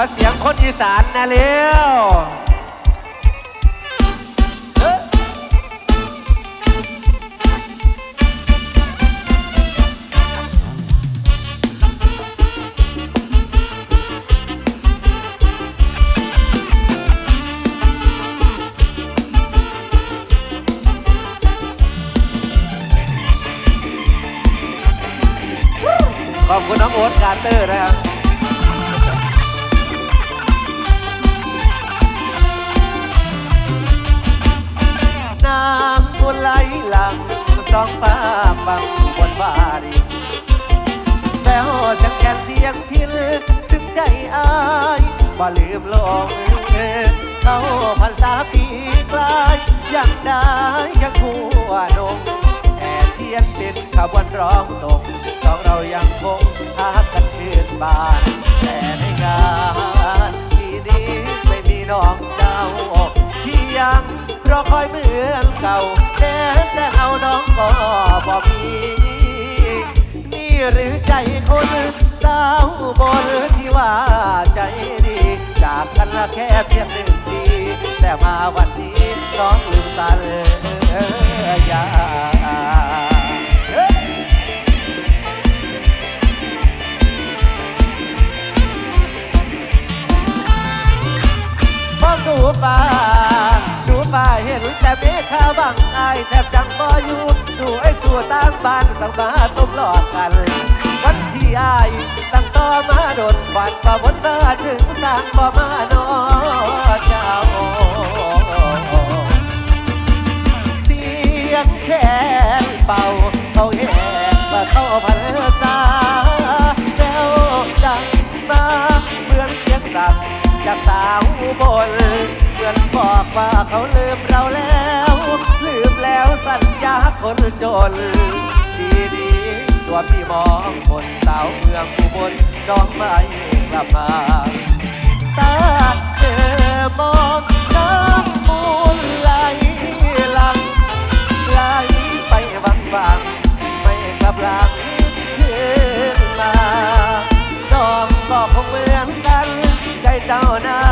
อเสียงคนอีสานนะเร็วขอบคุณน้องโอ๊ตการ์เตอร์นะครับ ฟังบนวารีแววจังแกนเสียงพินถึงใจอายบ่ลืมลงเขาพันษาปีกลายยังได้ยังหัวนงแต่เทียนเป็นขบวนร้องตกสองเรายังคงหากันชื่นบานแต่ในงานที่นี้ไม่มีน้องเจ้าที่ยัง รอคอยเหมือนเก่าแต่แต่เอาน้องก็บ่มีนี่หรือใจคนสาวบนที่ว่าใจดี จากกันละแค่เพียงหนึ่งปีแต่มาวันนี้น้องลืมตาเลยยาเฮ้ยมองดูฟ้า ดูฟ้าเห็นแต่เมฆข้าบังอายแทบจังบ่อยู่ดูไอ้ตัวตั้งบ้านสั่งมาต้มหลอกกัน วันที่อายตั้งต่อมาโดนฝันบ่าวนมาถึงสร้างบ่มานอเจ้าเสียงแคนเป่าเขาแหกมาเข้าพันษาแล้วดังมาเหมือนเสียงสั่งจากสาวบน เหมือนบอกว่าเขาลืมเราแล้ว ลืมแล้วสัญญาคนจน ดีดีตัวพี่มองคนสาวเมืองอุบลน้องไม่กลับมาตาเธอมองน้ำมูลไหลหลังไหลไปวังวังไม่กลับหลังคืนมาน้องก็คงเหมือนกันใจเจ้านั้น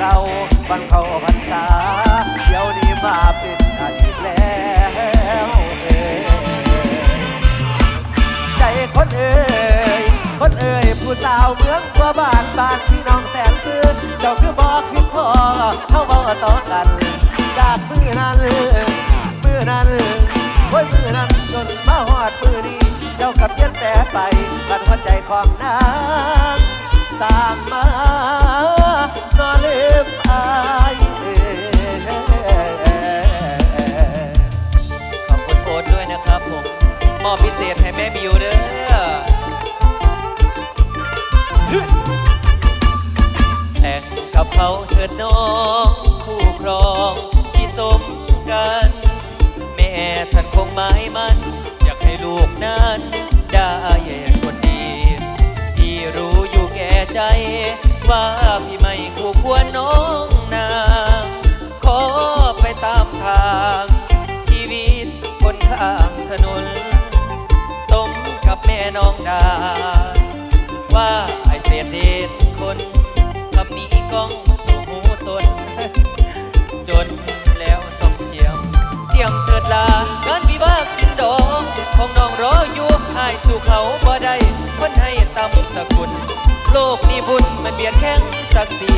เราบังเขาพรรษาเดี๋ยวนี้มาเป็นอาทิตย์แล้วเอใจคนเอ่ยคนเอ่ยผู้สาวเมืองตัวบ้านบ้านที่น้องแสนซื้อเจ้าคือบอกคือพอเขาบอกต่อกันจากมือนั้นมือนั้นโอ้ยมือนั้นจนมาหอดมือนี้เจ้ากับเพียนแต่ไปกันหัวใจของนางตามมา มอบพิเศษให้แม่บิวเด้อแข่งกับเขาเถิดน้องคู่ครองที่สมกัน แม่ท่านคงหมายมัน อยากให้ลูกนั้นได้คนดีที่รู้อยู่แก่ใจ ว่าพี่ไม่คู่ควรน้องนางขอไปตามทาง ชีวิตคนข้างถนน แม่น้องดา ว่าไอเศษเดชคนคำนี้ก้องสู่หูตน จนแล้วต้องเจียมเจียมเถิดลาการวิวากินดองของน้องรออยู่อายสู่เขาบ่ได้คนให้ตำสกุล โลกนี้บุญมันเบียดแข้งสักสีที่ได้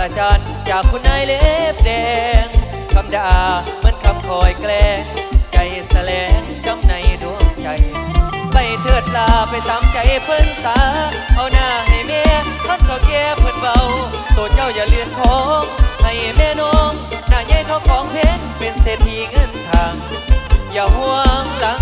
ประจานจากคุณนายเล็บแดงคำด่าเหมือนคำคอยแกล้งใจแสลงช้ำในดวงใจ ไปเถิดลาไปตามใจเพิ่นสา เอาหน้าให้แม่ท่านก็แก่เพิ่นเบา ตัวเจ้าอย่าเลือนของ ให้แม่น้อง หน้าใหญ่เขาของเพชรเป็นเศรษฐีเงินทาง อย่าห่วงหลัง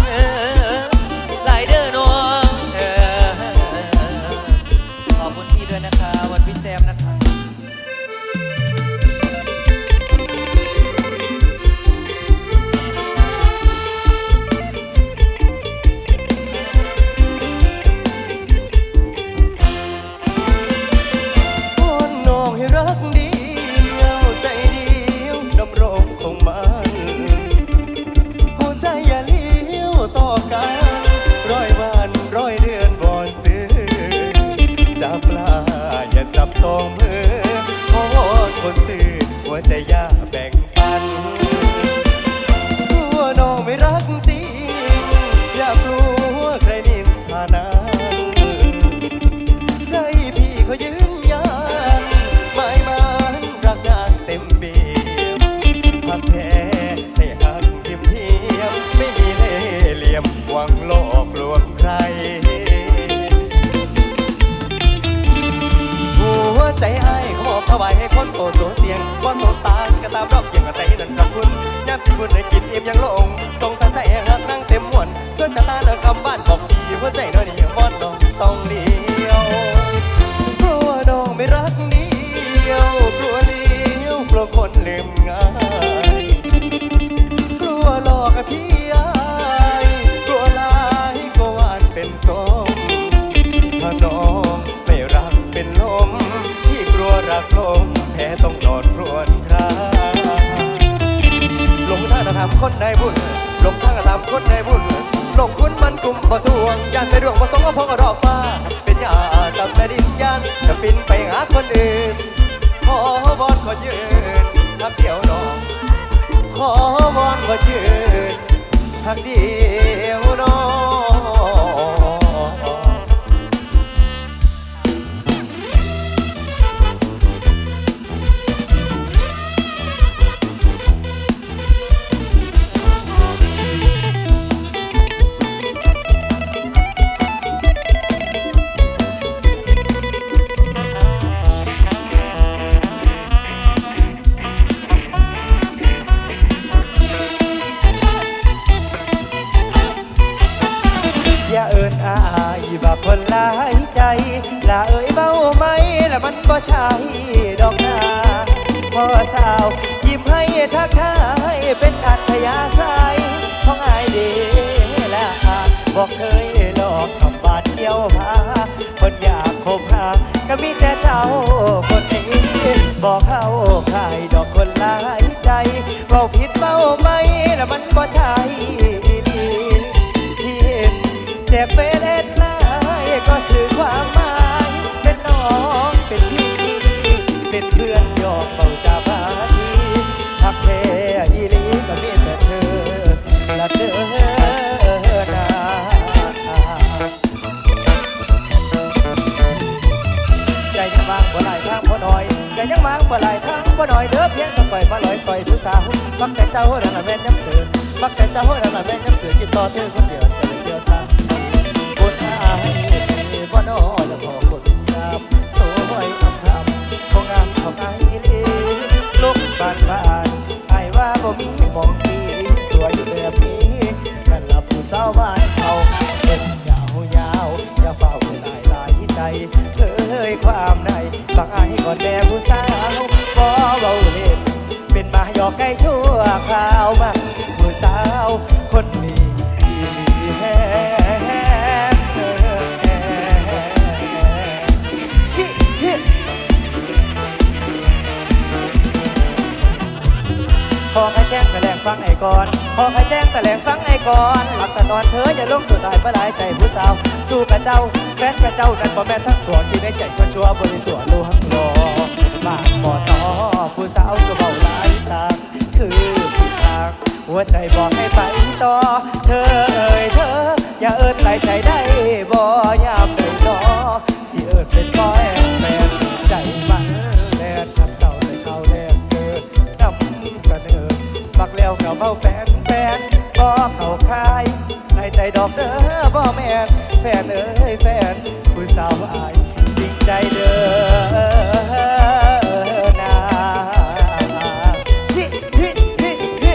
ยังลางคนในบุญลงคุณมันกลุ่มบ่สวงยานไปดวงบ่สงก็พอกระดอบฟ้า เป็นยาจำแต่ดินยานจะปินไปหาคนอื่น ขอบอนขอยืนทักเดียวน้องขอวอนขอยืนทักเดียวน้องำบาคนอยากคบหาก็มีแต่เจ้าคนนี้บอกเขาใครดอกคนหลายใจเบาผิดเบาไหมละมันบ่ใช่อีหลีที่เห็นแต่เป็นเอ็ดไลน์ก็สื่อความหมายเป็นน้องเป็นพี่เป็นเพื่อนยอกเบาจา บ่หลายทางบ่หน่อยเด้อเพียงต้องปล่อยมาลอยปล่อยผู้สาวมักแต่เจ้านั่นละแม่นย้ำเสือมักแต่เจ้านั่นละแม่นย้ำเสือกินต่อเธอคนเดียวจะเดียวทางคนอายบ่นอแล้วพอคนงามสวยคำคำของงามของอายลีลุกบานบานอายว่าบ่มีมองดีสวยอยู่แบบนี้นั่นละผู้สาวบ้านเขาเป็นยาวยาวอย่าเฝ้าหลายหลายใจเอ้ยความใน บางอายก่อนแด่ผู้สาวบ่เบาเล่นเป็นมาหยอกไก่ชั่วคราวมาผู้สาวคนนี้ที่แฮชิฮิขอให้แจ้งแต่แหลง ฟังไอ้ก่อนขอให้แจ้งแต่แหลงฟังไอ้ก่อนหลับแต่นอนเธออย่าลงตัวตายประหลายใจผู้สาว สู้กับเจ้าแฟนกับเจ้านั่นบ่แม่นทั้งตัวที่ในใจชัวชัวๆบริตัวลวงหลอกมากบ่ต่อผู้สาวก็เบาหลายทางคือผิดทางหัวใจบอกให้ไปต่อ เธอเอ่ยเธอ อย่าเอิ้นไหลใจได้บ่อย่าเลยนอสิเอิ้นเป็นบ่แอน มักแล้วเมาแฟนแฟนบ่เข้าคายในใจดอกเด้อบ่แม่นแฟนเอ้ยแฟนผู้สาวอายจริงใจเด้อนาชิฮิฮิฮิ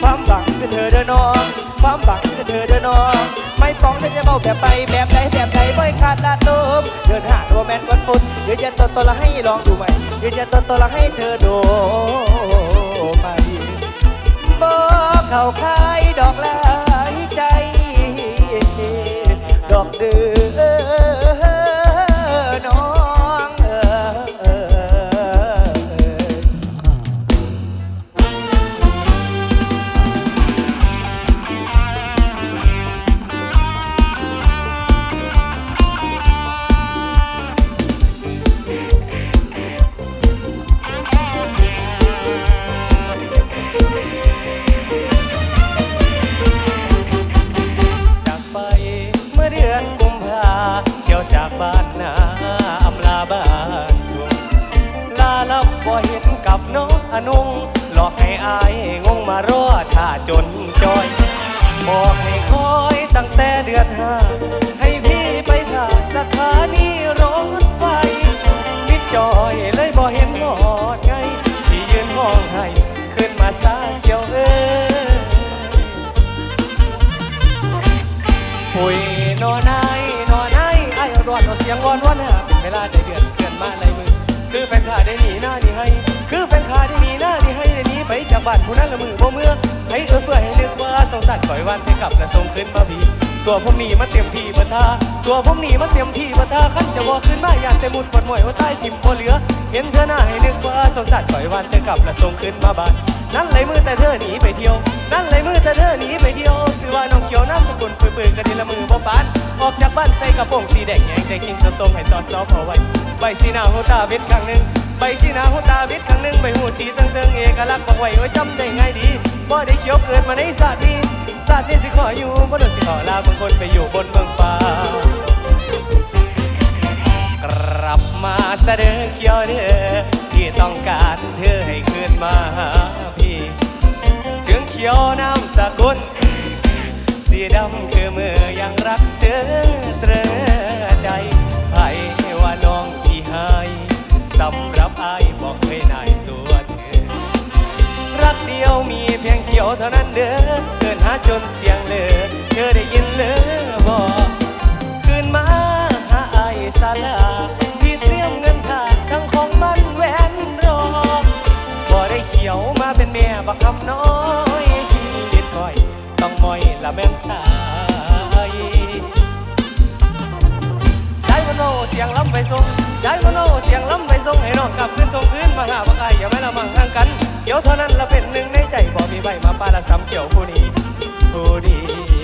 ความหวังคือเธอเด้อน้องความหวังคือเธอเด้อน้องไม่ป้องเธอจะเมาแบบไปแบบใดแบบใดบ่อยขาดลาดลมเดินหาโรแมนต์วันปุ่นยืนยันตัวตนละให้ลองดูไหมยืนยันตัวตนละให้เธอดู มาดีบอกเขาคายดอกลายใจ ดอกเดือ ขึ้นมาซาเขียวเอ้ยปุยนอนายนอนายไอ้ายเอาดวนเอาเสียงวอนวอนฮะเป็นเวลาได้เดือนเกินมาในมือ คือแฟนขาได้หนีหน้านี่ให้ คือแฟนขาได้หนีหน้านี่ให้ได้หนีไปจากบ้านผู้นั้นละมือบ่เมื่อให้เออเฟื้อให้นึกว่าสงสารปล่อยวันให้กลับและส่งขึ้นมาพี ตัวผมหนีมาเต็มที่บัทาตัวผมหนีมาเต็มที่บัทาขั้นจะบอกขึ้นมาอยากแต่มุดปวดหมวยว่าใต้ทิมบ่เหลือ เห็นเธอหน้าให้นึกว่าสงสารปล่อยวันให้กลับและส่งขึ้นมาบ้านนั่นเลยมือแต่เธอหนีไปเที่ยว นั่นเลยมือแต่เธอหนีไปเที่ยวสื่อว่าน้องเขียวน้ำสกุลปื้อๆกันดีละมือบ่ปาน ออกจากบ้านใส่กระโปรงสีแดงแยงแต่กินจะทรงให้สอดซอพอไว้ใบสีหน้าหูตาเบ็ดครั้งหนึ่งใบสีหน้าหูตาเบ็ดครั้งหนึ่งใบหูสีตั้งเติงเอกลักษณ์บอกไว้ไว้จำได้ง่ายดี บ่ได้เขียวเกิดมาในศาสตร์นี้ศาสตร์นี้สิขออยู่บ่โดนสิขอลาบางคนไปอยู่บนเมืองฟ้ากลับมาเสดอเขียวเด้อที่ต้องการเธอให้คืนมาหาพี่ ถึงเขียวน้ำสกุลสีดำคือมือยังรักเสือเตรอ เพียเขียวเท่านั้นเด้อเกินหาจนเสียงเลอเธอได้ยินเลยบอกคืนมาหาไอายสาลาที่เตรียมเงินค่าทั้งของมันแหวนรอบ่ได้เขียวมาเป็นแม่บักคำน้อยชีวิตคอย ต้องมอยละแม่นตายใช้มโนเสียงล้ำไปส่งใช้มโนเสียงล้ำไปส่งให้น้องกลับขึ้นตรงพื้นมาหาบักไออย่าไม่ละมังห่างกัน เขียวเท่านั้นเราเป็นหนึ่งในใจบอกมีใบมาปาละซ้ำเขียวผู้นี้ผู้ดีน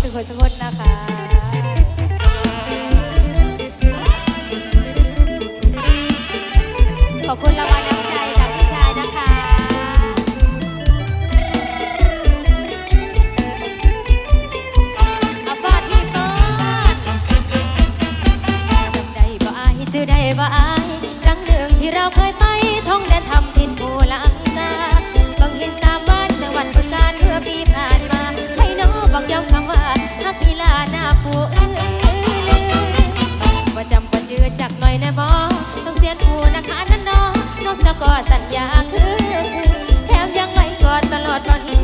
สุขสุขนะคะขอบคุณรางวัลน้ำใจจากพี่ชายนะคะอาฟาดที่ฟ้าจำได้บ่อายจือได้บ่อายครั้งหนึ่งที่เราเคยไปท่องแดนทำทินภูลังกาบางเห็นสามบ้านจังหวัดบึงกาฬเมื่อปี บอกย้ำคำว่าฮักกีฬาหน้าผู้เอ้ยว่าจำก็จือจักหน่อยแน่บอต้องเสียนผู้นะคะนั่นน้องนอกจากก็สัญญาคือ แถมยังไงกอดตลอดบอกหินชัดจนคน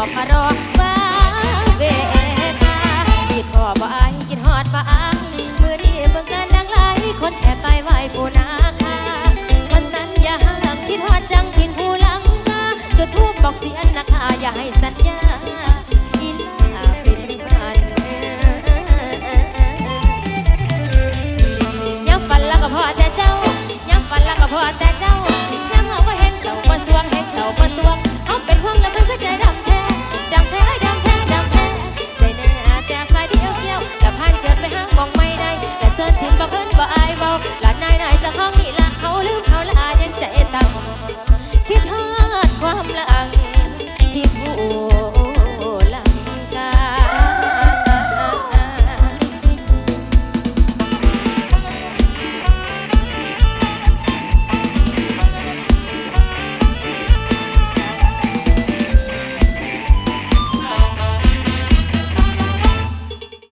อกมารอว่าเวตาคิดพ่อบ่อายคิดหอดบ่อางเมื่อนี้เบิ่งกันดังหลายคนแอบไปไหว้ปูนาคามันสัญญาหักคิดฮอดจังพินผู้ลังมาจุทูบบอกเสียนนะคะอย่าให้สัญญาพอแต่เจ้ายังฝันแล้วก็พอแต่